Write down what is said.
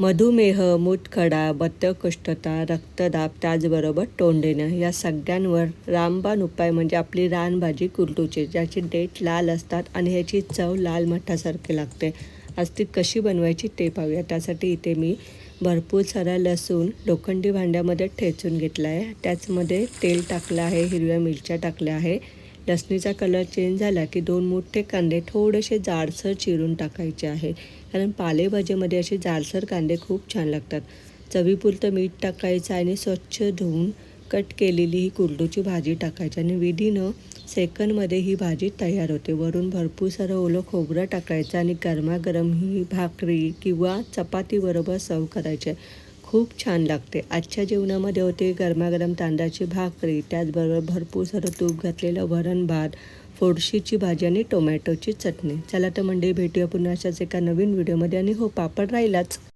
मधुमेह मूतखडा बद्धकोष्ठता रक्तदाब त्याचबरोबर तोंड येणं या सगळ्यांवर रामबाण उपाय म्हणजे आपली रानभाजी कुरटूची ज्याची डेट लाल असतात आणि ह्याची चव लाल मठासारखी लागते. आज ती कशी बनवायची ते पाहूया. त्यासाठी इथे मी भरपूर सारा लसूण लोखंडी भांड्यामध्ये ठेचून घेतला आहे. त्याचमध्ये तेल टाकलं आहे हिरव्या मिरच्या टाकल्या आहे. लसणीचा कलर चेंज झाला की दोन मोठे कांदे थोडेसे जाडसर चिरून टाकायचे आहे कारण पालेभाजीमध्ये असे जाडसर कांदे खूप छान लागतात. चवीपुरतं मीठ टाकायचं आणि स्वच्छ धुवून कट केलेली ही कुरडूची भाजी टाकायची आणि विधीनं सेकंदमध्ये ही भाजी तयार होते. वरून भरपूर सारं ओलं खोबरं टाकायचं आणि गरमागरम ही भाकरी किंवा चपातीबरोबर सर्व करायचे. खूप छान लागते. आजच्या जेवणामध्ये होते गरमागरम तांदळाची भाकरी त्याचबरोबर भरपूर सारं तूप घातलेलं वरण भात फोडशीची भाजी आणि टोमॅटोची चटणी. चला तर मंडळी भेटूया पुन्हा अशाच एका नवीन व्हिडिओमध्ये आणि हो पापड राहिलाच.